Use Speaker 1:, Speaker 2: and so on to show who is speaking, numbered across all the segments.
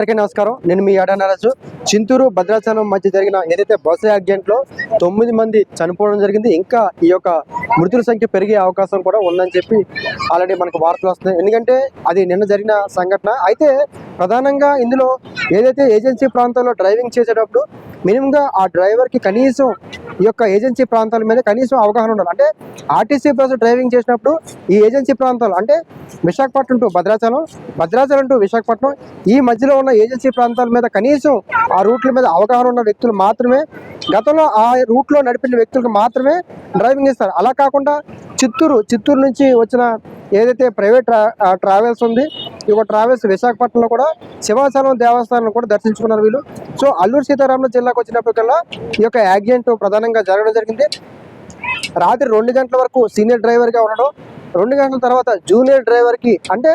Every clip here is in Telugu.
Speaker 1: అందరికీ నమస్కారం. నేను మీ అడనరాజు చింతూరు భద్రాచలం మధ్య జరిగిన ఏదైతే బస్సు యాక్సిడెంట్లో తొమ్మిది మంది చనిపోవడం జరిగింది ఇంకా ఈ యొక్క మృతుల సంఖ్య పెరిగే అవకాశం కూడా ఉందని చెప్పి ఆల్రెడీ మనకు వార్తలు వస్తున్నాయి. ఎందుకంటే అది నిన్న జరిగిన సంఘటన. అయితే ప్రధానంగా ఇందులో ఏదైతే ఏజెన్సీ ప్రాంతాల్లో డ్రైవింగ్ చేసేటప్పుడు మినిమంగా ఆ డ్రైవర్కి కనీసం ఈ యొక్క ఏజెన్సీ ప్రాంతాల మీద కనీసం అవగాహన ఉండాలి. అంటే ఆర్టీసీ బస్సు డ్రైవింగ్ చేసినప్పుడు ఈ ఏజెన్సీ ప్రాంతాలు అంటే విశాఖపట్నం టు భద్రాచలం భద్రాచలం టు విశాఖపట్నం ఈ మధ్యలో ఉన్న ఏజెన్సీ ప్రాంతాల మీద కనీసం ఆ రూట్ల మీద అవగాహన ఉన్న వ్యక్తులు మాత్రమే గతంలో ఆ రూట్లో నడిపిన వ్యక్తులకు మాత్రమే డ్రైవింగ్ ఇస్తారు. అలా కాకుండా చిత్తూరు చిత్తూరు నుంచి వచ్చిన ఏదైతే ప్రైవేట్ ట్రా- ట్రావెల్స్ ఉంది ఈ యొక్క ట్రావెల్స్ విశాఖపట్నంలో కూడా శివాచలం దేవస్థానం కూడా దర్శించుకున్నారు వీళ్ళు. సో అల్లూరు సీతారామరాజు జిల్లాకు వచ్చినప్పటికల్లా ఈ యొక్క యాక్సిడెంట్ ప్రధానంగా జరగడం జరిగింది. రాత్రి రెండు గంటల వరకు సీనియర్ డ్రైవర్గా ఉండడం రెండు గంటల తర్వాత జూనియర్ డ్రైవర్కి అంటే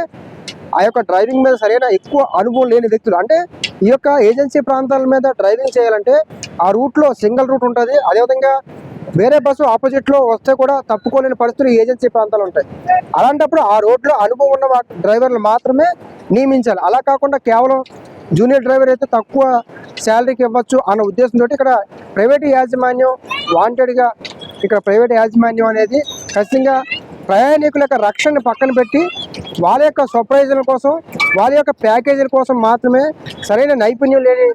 Speaker 1: ఆ యొక్క డ్రైవింగ్ మీద సరైన ఎక్కువ అనుభవం లేని వ్యక్తులు. అంటే ఈ యొక్క ఏజెన్సీ ప్రాంతాల మీద డ్రైవింగ్ చేయాలంటే ఆ రూట్లో సింగిల్ రూట్ ఉంటుంది. అదేవిధంగా వేరే బస్సు ఆపోజిట్లో వస్తే కూడా తప్పుకోలేని పరిస్థితులు ఏజెన్సీ ప్రాంతాలు ఉంటాయి. అలాంటప్పుడు ఆ రోడ్లో అనుభవం ఉన్న వా- డ్రైవర్లు మాత్రమే నియమించాలి. అలా కాకుండా కేవలం జూనియర్ డ్రైవర్ అయితే తక్కువ శాలరీకి ఇవ్వచ్చు అన్న ఉద్దేశంతో ఇక్కడ ప్రైవేట్ యాజమాన్యం వాంటెడ్గా ఇక్కడ ప్రైవేట్ యాజమాన్యం అనేది ఖచ్చితంగా ప్రయాణికుల యొక్క రక్షణను పక్కన పెట్టి వాళ్ళ యొక్క సర్ప్రైజుల కోసం వాళ్ళ యొక్క ప్యాకేజీల కోసం మాత్రమే సరైన నైపుణ్యం లేని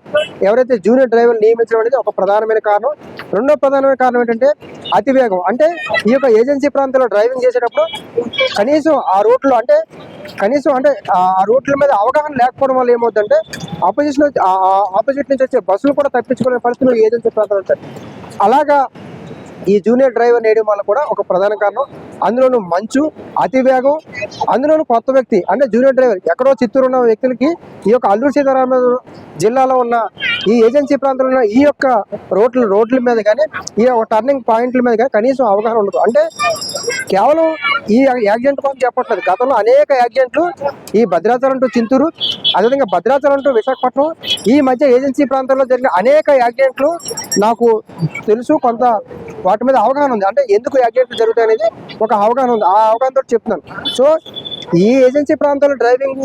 Speaker 1: ఎవరైతే జూనియర్ డ్రైవర్ నియమించడం అనేది ఒక ప్రధానమైన కారణం. రెండో ప్రధానమైన కారణం ఏంటంటే అతివేగం. అంటే ఈ యొక్క ఏజెన్సీ ప్రాంతంలో డ్రైవింగ్ చేసేటప్పుడు కనీసం ఆ రూట్లో అంటే కనీసం అంటే ఆ రూట్ల మీద అవగాహన లేకపోవడం వల్ల ఏమవుతుందంటే ఆపోజిషన్ ఆపోజిట్ నుంచి వచ్చే బస్సులు కూడా తప్పించుకునే పరిస్థితులు ఏజెన్సీ ప్రాంతాలు ఉంటాయి. అలాగా ఈ జూనియర్ డ్రైవర్ నేయడం వల్ల కూడా ఒక ప్రధాన కారణం. అందులోనూ మంచు అతివేగం అందులోనూ కొత్త వ్యక్తి అంటే జూనియర్ డ్రైవర్ ఎక్కడో చిత్తూరు ఉన్న వ్యక్తులకి ఈ యొక్క అల్లూరు సీతారామరాజు జిల్లాలో ఉన్న ఈ ఏజెన్సీ ప్రాంతంలో ఉన్న ఈ యొక్క రోడ్ల రోడ్ల మీద కానీ ఈ యొక్క టర్నింగ్ పాయింట్ల మీద కానీ కనీసం అవగాహన ఉండదు. అంటే కేవలం ఈ యాక్సిడెంట్ కోసం చెప్పట్లేదు. గతంలో అనేక యాక్సిడెంట్లు ఈ భద్రాచలం టు చింతూరు అదేవిధంగా భద్రాచలం టు విశాఖపట్నం ఈ మధ్య ఏజెన్సీ ప్రాంతాల్లో జరిగిన అనేక యాక్సిడెంట్లు నాకు తెలుసు. కొంత వాటి మీద అవగాహన ఉంది. అంటే ఎందుకు యాక్సిడెంట్లు జరుగుతాయి అనేది ఒక అవగాహన ఉంది. ఆ అవగాహనతో చెప్తున్నాను. సో ఈ ఏజెన్సీ ప్రాంతాల్లో డ్రైవింగ్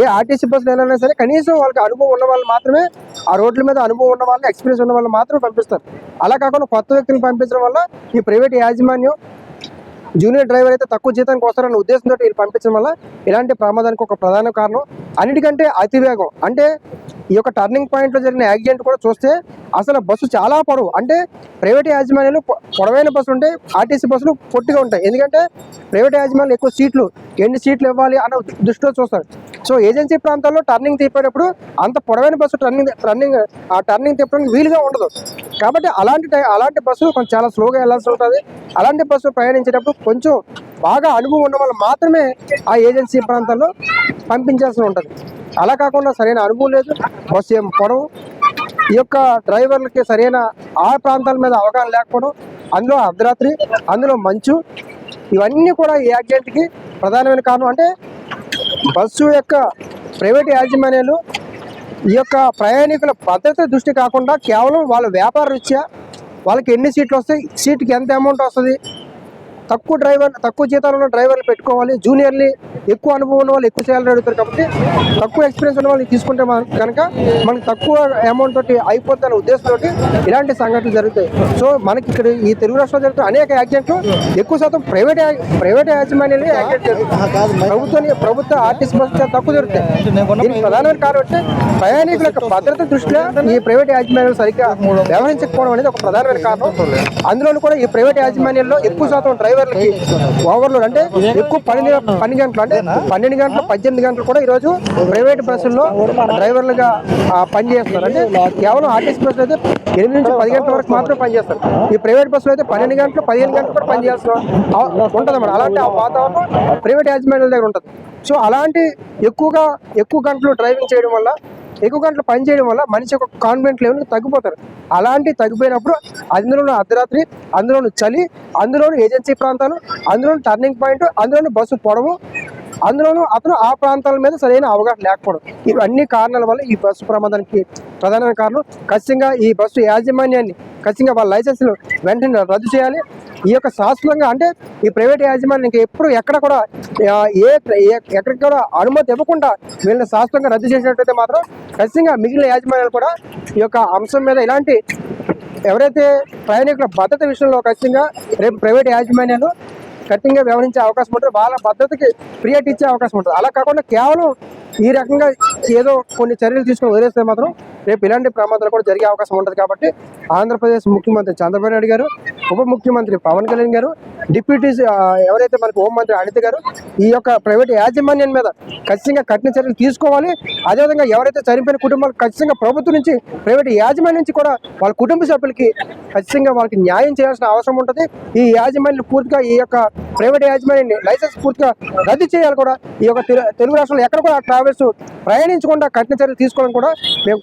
Speaker 1: ఏ ఆర్టీసీ బస్సులు వెళ్ళినా సరే కనీసం వాళ్ళకి అనుభవం ఉన్న వాళ్ళు మాత్రమే ఆ రోడ్ల మీద అనుభవం ఉన్న వాళ్ళని ఎక్స్పీరియన్స్ ఉన్న వాళ్ళు మాత్రమే పంపిస్తారు. అలా కాకుండా కొత్త వ్యక్తిని పంపించడం వల్ల ఈ ప్రైవేట్ యాజమాన్యం జూనియర్ డ్రైవర్ అయితే తక్కువ జీతానికి వస్తారన్న ఉద్దేశంతో వీళ్ళు పంపించడం వల్ల ఇలాంటి ప్రమాదానికి ఒక ప్రధాన కారణం. అన్నిటికంటే అతివేగం. అంటే ఈ యొక్క టర్నింగ్ పాయింట్లో జరిగిన యాక్సిడెంట్ కూడా చూస్తే అసలు బస్సు చాలా పొడవు. అంటే ప్రైవేట్ యాజమాన్యాలు పొడవైన బస్సులు ఉంటాయి ఆర్టీసీ బస్సులు పొట్టిగా ఉంటాయి. ఎందుకంటే ప్రైవేట్ యాజమాన్యాలు ఎక్కువ సీట్లు ఎన్ని సీట్లు ఇవ్వాలి అన్న దృష్టిలో చూస్తారు. సో ఏజెన్సీ ప్రాంతాల్లో టర్నింగ్ తిప్పేటప్పుడు అంత పొడవైన బస్సు టర్నింగ్ టర్నింగ్ ఆ టర్నింగ్ తిప్పడానికి వీలుగా ఉండదు. కాబట్టి అలాంటి టై అలాంటి బస్సు కొంచెం చాలా స్లోగా వెళ్ళాల్సి ఉంటుంది. అలాంటి బస్సు ప్రయాణించేటప్పుడు కొంచెం బాగా అనుభవం ఉన్న వాళ్ళు మాత్రమే ఆ ఏజెన్సీ ప్రాంతాల్లో పంపించాల్సి ఉంటుంది. అలా కాకుండా సరైన అనుభవం లేదు బస్సు ఏం పొడవు. ఈ యొక్క డ్రైవర్లకి సరైన ఆ ప్రాంతాల మీద అవగాహన లేకపోవడం అందులో అర్ధరాత్రి అందులో మంచు ఇవన్నీ కూడా ఈ యాక్సిడెంట్కి ప్రధానమైన కారణం. అంటే బస్సు యొక్క ప్రైవేట్ యాజమాన్యాలు ఈ యొక్క ప్రయాణికుల భద్రత దృష్టి కాకుండా కేవలం వాళ్ళ వ్యాపార రీత్యా వాళ్ళకి ఎన్ని సీట్లు వస్తాయి సీట్కి ఎంత అమౌంట్ వస్తుంది తక్కువ డ్రైవర్ తక్కువ జీతాలు ఉన్న డ్రైవర్లు పెట్టుకోవాలి. జూనియర్ని ఎక్కువ అనుభవం ఉన్న వాళ్ళు ఎక్కువ చేయాలని అడుగుతారు కాబట్టి తక్కువ ఎక్స్పీరియన్స్ ఉన్న వాళ్ళు తీసుకుంటే కనుక మనకి తక్కువ అమౌంట్ తోటి అయిపోతున్న ఉద్దేశంతో ఇలాంటి సంఘటనలు జరుగుతాయి. సో మనకి ఇక్కడ ఈ తెలుగు రాష్ట్రంలో జరుగుతున్న అనేక యాక్సిడెంట్లు ఎక్కువ శాతం ప్రైవేట్ ప్రైవేట్ యాజమాన్యాలు ప్రభుత్వం ప్రభుత్వ ఆర్టీసీ బస్సు తక్కువ జరుగుతాయి. దీనికి ప్రధానమైన కారణం అంటే ప్రయాణికుల యొక్క భద్రత దృష్ట్యా ఈ ప్రైవేట్ యాజమాన్యాలు సరిగ్గా వ్యవహరించకపోవడం అనేది ఒక ప్రధానమైన కారణం. అందులో కూడా ఈ ప్రైవేట్ యాజమాన్యాల్లో ఎక్కువ శాతం డ్రైవర్ డ్రైవర్లకి ఓవర్లోడ్ అంటే ఎక్కువ పన్నెండు పన్నెండు గంటలు అంటే పన్నెండు గంటలు పద్దెనిమిది గంటలు కూడా ఈరోజు ప్రైవేట్ బస్సుల్లో డ్రైవర్లుగా పనిచేస్తున్నారు. అంటే కేవలం ఆర్టీసీ బస్సులు అయితే ఎనిమిది నుంచి పది గంటల వరకు మాత్రమే పనిచేస్తారు. ఈ ప్రైవేట్ బస్సులు అయితే పన్నెండు గంటలు పదిహేను గంటలు కూడా పనిచేస్తారు. ఉంటుంది అన్నమాట. అలాంటి ఆ వాతావరణం ప్రైవేట్ యాజమాన్యాల దగ్గర ఉంటుంది. సో అలాంటి ఎక్కువగా ఎక్కువ గంటలు డ్రైవింగ్ చేయడం వల్ల ఎక్కువ గంటలు పని చేయడం వల్ల మనిషి యొక్క కాన్ఫిడెంట్ లెవెల్ తగ్గిపోతారు. అలాంటి తగ్గిపోయినప్పుడు అందులోనూ అర్ధరాత్రి అందులోనూ చలి అందులోనూ ఏజెన్సీ ప్రాంతాలు అందులోనూ టర్నింగ్ పాయింట్ అందులోనూ బస్సు పొడవు అందులోనూ అతను ఆ ప్రాంతాల మీద సరైన అవగాహన లేకపోవడం. ఇవన్నీ కారణాల వల్ల ఈ బస్సు ప్రమాదానికి ప్రధానమైన కారణం ఖచ్చితంగా ఈ బస్సు యాజమాన్యాన్ని ఖచ్చితంగా వాళ్ళ లైసెన్స్లు వెంటనే రద్దు చేయాలి. ఈ యొక్క శాశ్వతంగా అంటే ఈ ప్రైవేట్ యాజమాన్యానికి ఎప్పుడు ఎక్కడ కూడా ఏ ఏ- ఎక్కడికి కూడా అనుమతి ఇవ్వకుండా వీళ్ళని శాశ్వతంగా రద్దు చేసినట్టయితే మాత్రం ఖచ్చితంగా మిగిలిన యాజమాన్యాలు కూడా ఈ యొక్క అంశం మీద ఇలాంటి ఎవరైతే ప్రయాణికుల భద్రత విషయంలో ఖచ్చితంగా రేపు ప్రైవేట్ యాజమాన్యాలు కఠినంగా వ్యవహరించే అవకాశం ఉంటుంది. వాళ్ళ భద్రతకి ప్రియారిటీ ఇచ్చే అవకాశం ఉంటుంది. అలా కాకుండా కేవలం ఈ రకంగా ఏదో కొన్ని చర్యలు తీసుకొని వదిలేస్తే మాత్రం రేపు ఇలాంటి ప్రమాదాలు కూడా జరిగే అవకాశం ఉంటుంది. కాబట్టి ఆంధ్రప్రదేశ్ ముఖ్యమంత్రి చంద్రబాబు నాయుడు గారు ఉప ముఖ్యమంత్రి పవన్ కళ్యాణ్ గారు డిప్యూటీ ఎవరైతే మనకు హోంమంత్రి అనిత గారు ఈ యొక్క ప్రైవేట్ యాజమాన్యం మీద ఖచ్చితంగా కఠిన చర్యలు తీసుకోవాలి. అదేవిధంగా ఎవరైతే చనిపోయిన కుటుంబాలు ఖచ్చితంగా ప్రభుత్వం నుంచి ప్రైవేట్ యాజమాన్యం నుంచి కూడా వాళ్ళ కుటుంబ సభ్యులకి ఖచ్చితంగా వాళ్ళకి న్యాయం చేయాల్సిన అవసరం ఉంటుంది. ఈ యాజమాన్యం పూర్తిగా ఈ యొక్క ప్రైవేట్ యాజమాన్యాన్ని లైసెన్స్ పూర్తిగా రద్దు చేయాలి కూడా. ఈ యొక్క తెలు- తెలుగు రాష్ట్రంలో ఎక్కడ కూడా ట్రావెల్స్ ప్రయాణించకుండా కఠిన చర్యలు తీసుకోవాలని కూడా మేము